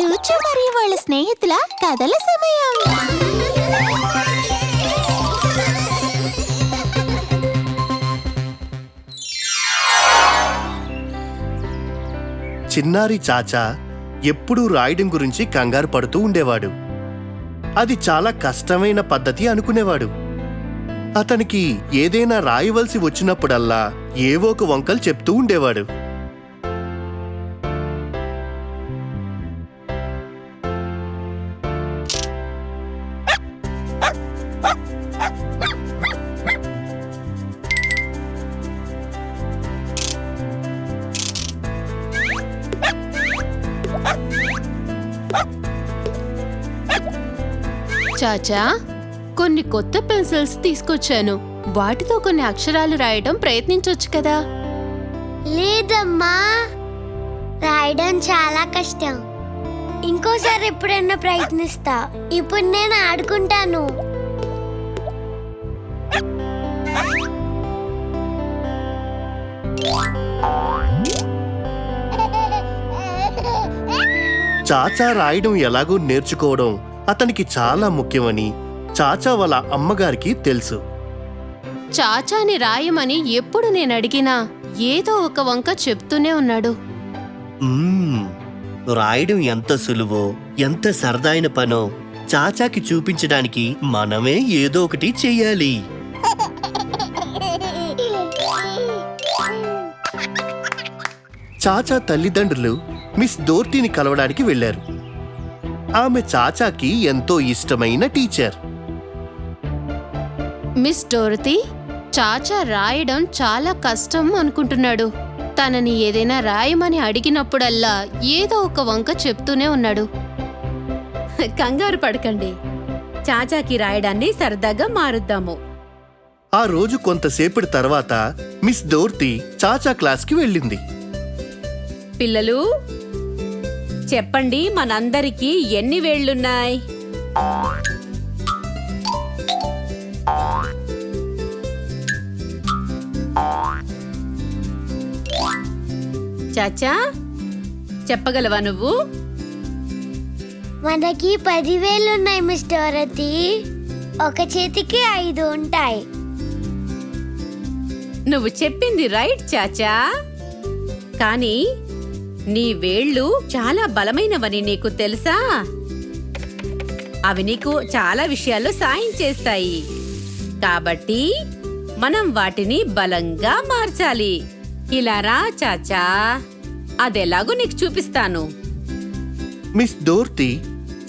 చూచు మరి వాళ్ళ స్నేహితుల కథల సమయం. చిన్నారి చాచా ఎప్పుడూ రాయడం గురించి కంగారు పడుతూ ఉండేవాడు. అది చాలా కష్టమైన పద్ధతి అనుకునేవాడు. అతనికి ఏదైనా రాయవలసి వచ్చినప్పుడల్లా ఏవో ఒక వంకలు చెప్తూ ఉండేవాడు. చాచా కొన్ని కొత్త పెన్సిల్స్ తీసుకొచ్చాను. వాటితో కొన్ని అక్షరాలు రాయడం ప్రయత్నించొచ్చు కదా. లేదమ్మా రాయడం చాలా కష్టం. ఇంకోసారి ఎప్పుడైనా ప్రయత్నిస్తా. ఇప్పుడు నేను ఆడుకుంటాను. చాచా రాయడం ఎలాగో నేర్చుకోవడం. అతనికి చాలా ముఖ్యమని చాచా వాళ్ళ అమ్మగారికి తెలుసు. చాచాని రాయమని ఎప్పుడు నేను అడిగినా ఏదో ఒక వంక చెప్తూనే ఉన్నాడు. మ్మ్. రాయడం ఎంత సులువో ఎంత సరదాయిన పనో చాచాకి చూపించడానికి మనమే ఏదో ఒకటి చెయ్యాలి. చాచా తల్లిదండ్రులు మిస్ దోర్తిని కలవడానికి వెళ్ళారు ఆమె చాచాకి ఎంతో ఇష్టమైన టీచర్. మిస్ డోరతి చాచా రాయడం చాలా కష్టం అనుకుంటున్నాడు. తనని ఏదైనా రాయమని అడిగినప్పుడల్లా ఏదో ఒక వంక చెప్తూనే ఉన్నాడు. కంగారు పడకండి. చాచాకి రాయడాన్ని సరదాగా మారుద్దాము. ఆ రోజు కొంతసేపటి తర్వాత మిస్ దోర్తి చాచా క్లాస్కి వెళ్ళింది. పిల్లలు చెప్పండి మనందరికీ ఎన్ని వేళ్ళున్నాయి చాచా చెప్పగలవా నువ్వు? మనకి పదివేలు ఉన్నాయి మిస్ డోరతి ఒక చేతికి ఐదు ఉంటాయి. నువ్వు చెప్పింది రైట్ చాచా. కానీ నీ వేళ్ళు చాలా బలమైనవని నీకు తెలుసా? అవి నీకు చాలా విషయాల్లో సాయం చేస్తాయి. కాబట్టి మనం వాటిని బలంగా మార్చాలి. ఇలా రా చాచా. అదెలాగో నీకు చూపిస్తాను. మిస్ దోర్తి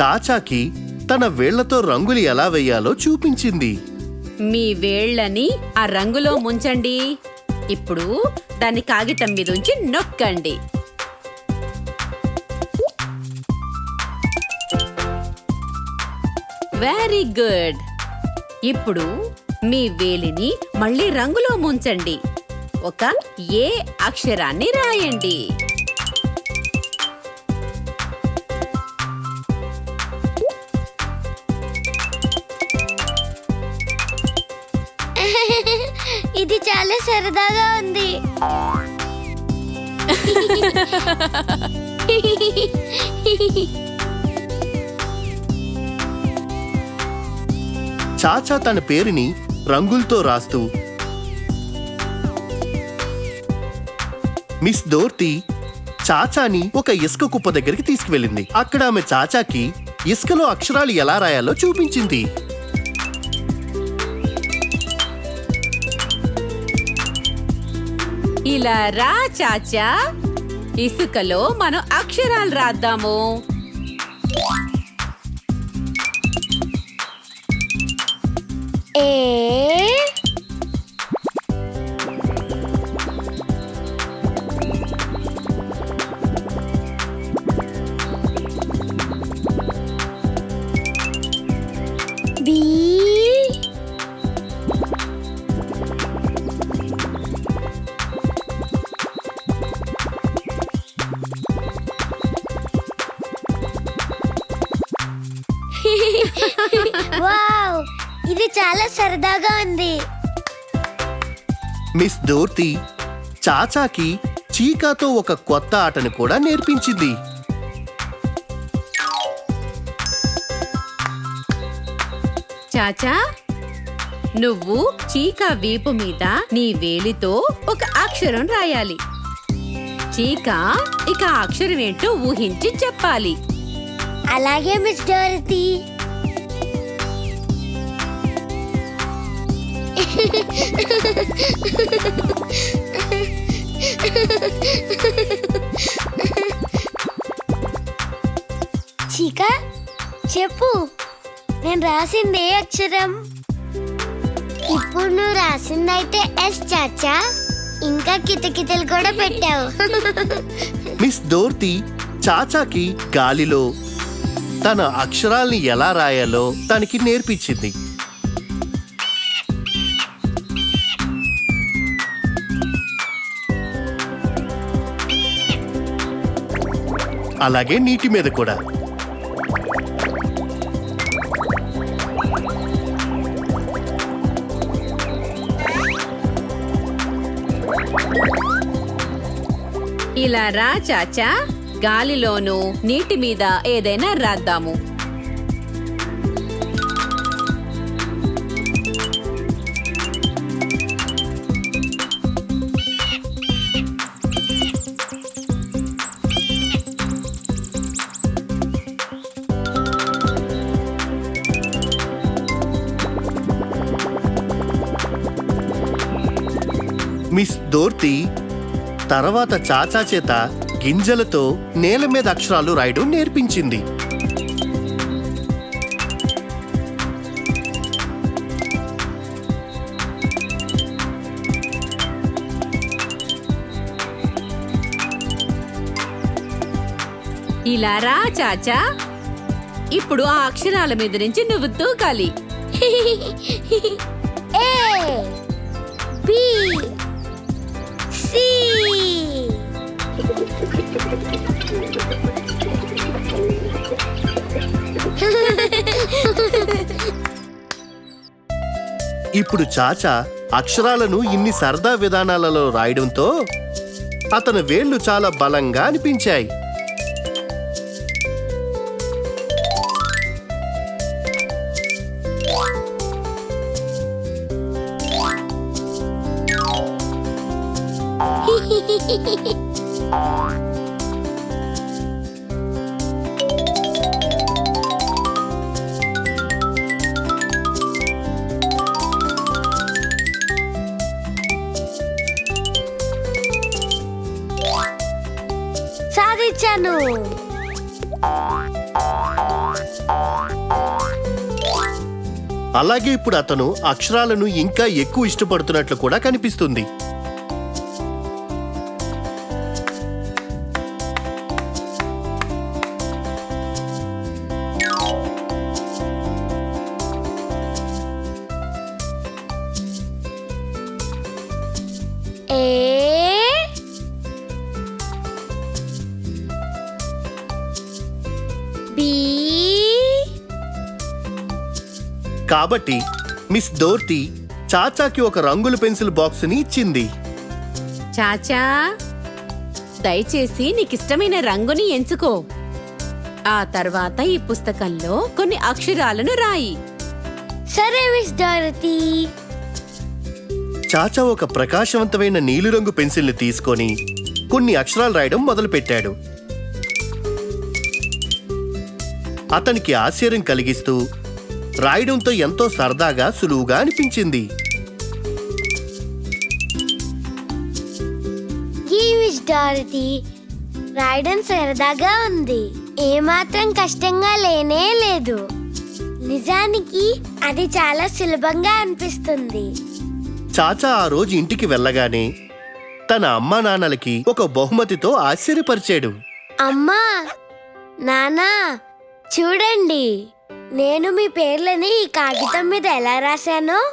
చాచాకి తన వేళ్ళతో రంగులు ఎలా వేయాలో చూపించింది. మీ వేళ్ళని ఆ రంగులో ముంచండి. ఇప్పుడు దాన్ని కాగితం మీద ఉంచి నొక్కండి. వెరీ గుడ్ ఇప్పుడు మీ వేలిని మళ్ళీ రంగులో ముంచండి. ఒక ఏ అక్షరాన్ని రాయండి. ఇది చాలా సరదాగా ఉంది. చాచా తన పేరుని రంగులతో రాస్తూ మిస్ దోర్తి చాచాని ఒక ఇసుక కుప్ప దగ్గరికి తీసుకువెళ్ళింది. అక్కడ ఆమె చాచాకి ఇసుకలో అక్షరాలు ఎలా రాయాలో చూపించింది. ఇలా రా చాచా. ఇసుకలో మనం అక్షరాలు రాద్దాము. ఏ ఇది చాలా సరదాగా ఉంది. మిస్ దోర్తి చాచాకి చీకాతో ఒక కొత్త ఆటను కూడా నేర్పించింది. చాచా నువ్వు చీకా వీపు మీద నీ వేలితో ఒక అక్షరం రాయాలి. చీకా ఇక అక్షరం ఏంటో ఊహించి చెప్పాలి. అలాగే మిస్ డోరతీ రాసింది ఏ అక్షరం? ఇప్పుడు నువ్వు రాసిందైతే ఎస్ చాచా. ఇంకా కితకితలు కూడా పెట్టావు. మిస్ డోర్తి చాచాకి గాలిలో తన అక్షరాల్ని ఎలా రాయాలో తనకి నేర్పించింది. అలాగే నీటి మీద కూడా. ఇలా రా చాచా. గాలిలోనూ నీటి మీద ఏదైనా రాద్దాము. మిస్ దోర్తి తర్వాత చాచా చేత గింజలతో నేల మీద అక్షరాలు రాయడం నేర్పించింది. ఇలా రా చాచా. ఇప్పుడు ఆ అక్షరాల మీద నుంచి నువ్వు తూకాలి. A B. ఇప్పుడు చాచా అక్షరాలను ఇన్ని సరదా విధానాలలో రాయడంతో అతని వేళ్ళు చాలా బలంగా అనిపించాయి. సాధించాను అలాగే ఇప్పుడు అతను అక్షరాలను ఇంకా ఎక్కువ ఇష్టపడుతున్నట్లు కూడా కనిపిస్తుంది. కాబట్టి మిస్ దోర్తి చాచాకి ఒక రంగుల పెన్సిల్ బాక్స్ని ఇచ్చింది. చాచా దయచేసి నీకిష్టమైన రంగుని ఎంచుకో. ఆ తర్వాత ఈ పుస్తకంలో కొన్ని అక్షరాలను రాయి. సరే మిస్ డోరతి చాచా ఒక ప్రకాశవంతమైన నీలిరంగు పెన్సిల్ని తీసుకొని కొన్ని అక్షరాలు రాయడం మొదలుపెట్టాడు. అతనికి ఆశ్చర్యం కలిగిస్తూ రాయడంతో ఎంతో సరదాగా సులువుగా అనిపించింది. డారతి రాయడం సరదాగా ఉంది. ఏమాత్రం కష్టంగా లేనే లేదు. నిజానికి అది చాలా సులభంగా అనిపిస్తుంది. చాచా ఆ రోజు ఇంటికి వెళ్ళగానే తన అమ్మా నాన్నలకి ఒక బహుమతితో ఆశ్చర్యపరిచాడు. అమ్మా నానా చూడండి. నేను మీ పేర్లని ఈ కాగితం మీద ఎలా రాశానో?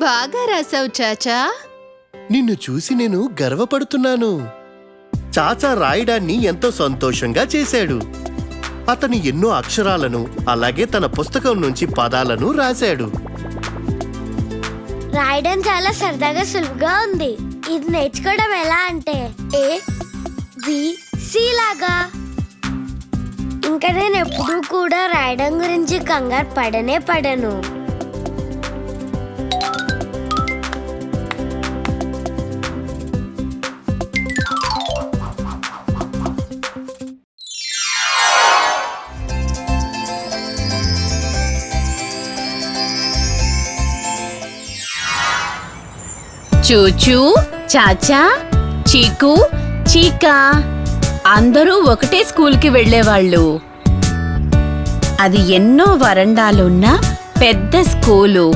బాగా రాసావు చాచా. నిన్ను చూసి నేను గర్వపడుతున్నాను. చాచా రాయడాన్ని ఎంతో సంతోషంగా చేశాడు. అతను ఎన్నో అక్షరాలను అలాగే తన పుస్తకం నుంచి పదాలను రాశాడు. రాయడం చాలా సరదాగా సులువుగా ఉంది. ఇది నేర్చుకోవడం ఎలా అంటే ఏ బి సి లాగా. ఇంకా నేను ఎప్పుడూ కూడా రాయడం గురించి కంగారు పడనే పడను. చూచూ చాచా చీకు చీకా. అందరూ ఒకటే స్కూల్కి వెళ్ళేవాళ్ళు. అది ఎన్నో వరండాలున్న పెద్ద స్కూలు.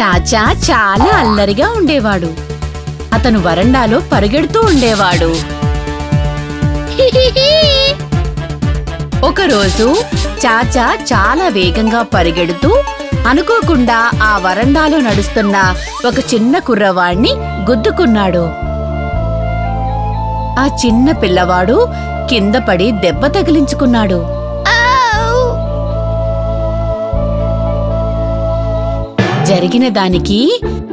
చాచా చాలా అల్లరిగా ఉండేవాడు. అతను వరండాలో పరిగెడుతూ ఉండేవాడు. ఒకరోజు చాచా చాలా వేగంగా పరిగెడుతూ అనుకోకుండా ఆ వరండాలో నడుస్తున్న ఒక చిన్న కుర్రవాణ్ణి గుద్దుకున్నాడు. ఆ చిన్న పిల్లవాడు కింద పడి దెబ్బ తగిలించుకున్నాడు. జరిగిన దానికి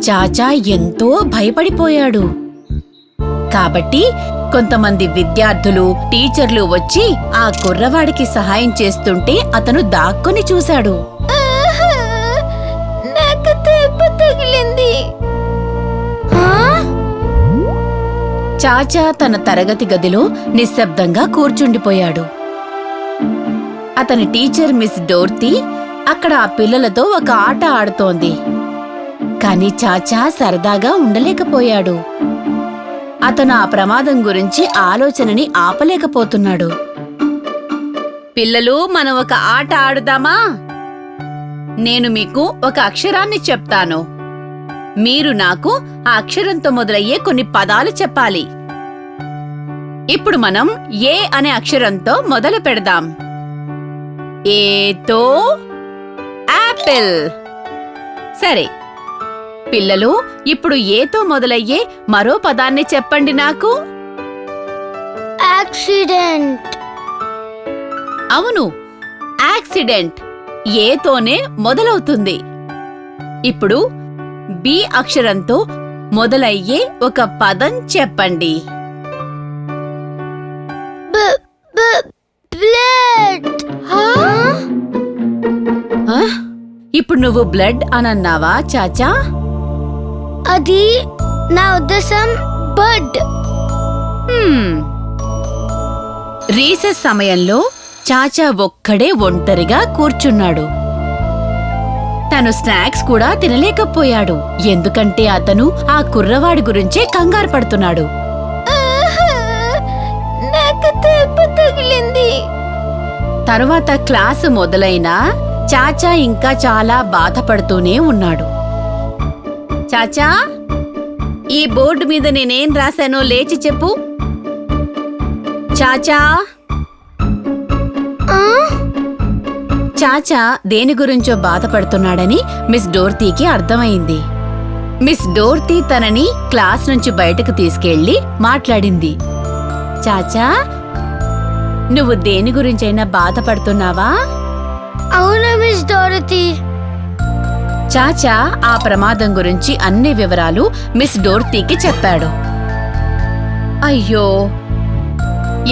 చాచా ఎంతో భయపడిపోయాడు. కాబట్టి కొంతమంది విద్యార్థులు టీచర్లు వచ్చి ఆ కుర్రవాడికి సహాయం చేస్తుంటే అతను దాక్కుని చూశాడు. చాచా తన తరగతి గదిలో నిశ్శబ్దంగా కూర్చుండిపోయాడు. అతని టీచర్ మిస్ డోర్తి అక్కడ ఆ పిల్లలతో ఒక ఆట ఆడుతోంది. కాని చాచా సరదాగా ఉండలేకపోయాడు. అతను ఆ ప్రమాదం గురించి ఆలోచనని ఆపలేకపోతున్నాడు. పిల్లలు మనం ఒక ఆట ఆడుదామా? నేను మీకు ఒక అక్షరాన్ని చెప్తాను. మీరు నాకు ఆ అక్షరంతో మొదలయ్యే కొన్ని పదాలు చెప్పాలి. ఇప్పుడు మనం ఏ అనే అక్షరంతో మొదలు పెడదాం. ఏతో యాపిల్ సరే పిల్లలు ఇప్పుడు ఏతో మొదలయ్యే మరో పదాన్ని చెప్పండి నాకు. యాక్సిడెంట్. అవును యాక్సిడెంట్ ఏతోనే మొదలవుతుంది. ఇప్పుడు బి అక్షరంతో మొదలయ్యే ఒక పదం చెప్పండి. ఇప్పుడు నువ్వు బ్లడ్ అనన్నావా చాచా? అది నా ఉద్దేశం బర్డ్. రీసెస్ సమయంలో చాచా ఒక్కడే ఒంటరిగా కూర్చున్నాడు. తను స్నాక్స్ కూడా తినలేకపోయాడు. ఎందుకంటే అతను ఆ కుర్రవాడి గురించే కంగారు పడుతున్నాడు. తరువాత క్లాసు మొదలైనా చాచా ఇంకా చాలా బాధపడుతూనే ఉన్నాడు. చాచా ఈ బోర్డు మీద నేనేం రాశానో లేచి చెప్పు. చాచా. చాచా దేని గురించో బాధపడుతున్నాడని మిస్ డోర్తీకి అర్థమైంది. మిస్ డోర్తీ తనని క్లాస్ నుంచి బయటకు తీసుకెళ్ళి మాట్లాడింది. చాచా నువ్వు దేని గురించైనా బాధపడుతున్నావా? అవును మిస్ డోరతి? చాచా ఆ ప్రమాదం గురించి అన్ని వివరాలు మిస్ డోర్తీకి చెప్పాడు. అయ్యో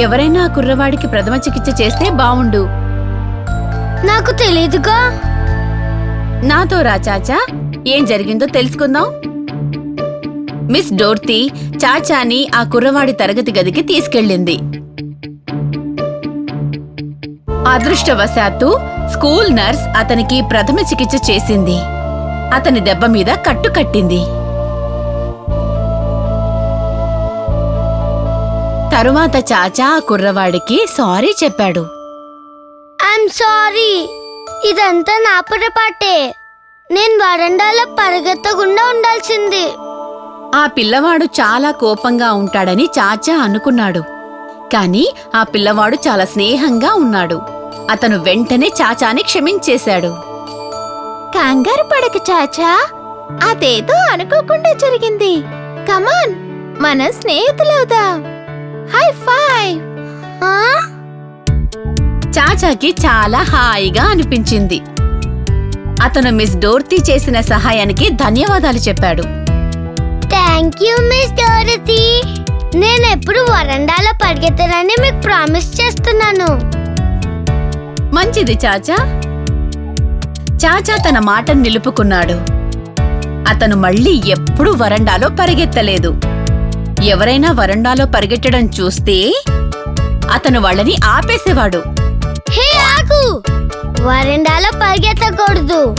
ఎవరైనా ఆ కుర్రవాడికి ప్రథమ చికిత్స చేస్తే బావుండు. నాకు తెలీదుగా? నాతో రా చాచా. ఏం జరిగిందో తెలుసుకుందాం. మిస్ డోర్తీ చాచాని ఆ కుర్రవాడి తరగతి గదికి తీసుకెళ్ళింది. అదృష్టవశాత్తు స్కూల్ నర్స్ అతనికి ప్రథమ చికిత్స చేసింది. అతని దెబ్బ మీద కట్టు కట్టింది. తరువాత చాచా ఆ కుర్రవాడికి సారీ చెప్పాడు. I'm sorry. ఇదంతా నా పొరపాటే. నేను వరండాలో పరిగెత్తకుండా ఉండాల్సింది. ఆ పిల్లవాడు చాలా కోపంగా ఉంటాడని చాచా అనుకున్నాడు. కాని ఆ పిల్లవాడు చాలా స్నేహంగా ఉన్నాడు. అతను వెంటనే చాచాని క్షమించేశాడు. కంగారు పడక చాచా. అదేదో అనుకోకుండా జరిగింది. కమాన్ మన స్నేహితులవుదాం. హై ఫైవ్ ఆ? చాచాకి చాలా హాయిగా అనిపించింది. అతను మిస్ డోర్తీ చేసిన సహాయానికి ధన్యవాదాలు చెప్పాడు. థ్యాంక్ యూ మిస్ వరండాలో పరిగెత్తనని మీకు ప్రామిస్ చేస్తున్నాను. మంచిది చాచా. చాచా తన మాటను నిలుపుకున్నాడు. అతను మళ్ళీ ఎప్పుడూ వరండాలో పరిగెత్తలేదు. ఎవరైనా వరండాలో పరిగెట్టడం చూస్తే అతను వాళ్ళని ఆపేసేవాడు. హే ఆగు! వరండాలో పరిగెత్తకూడదు.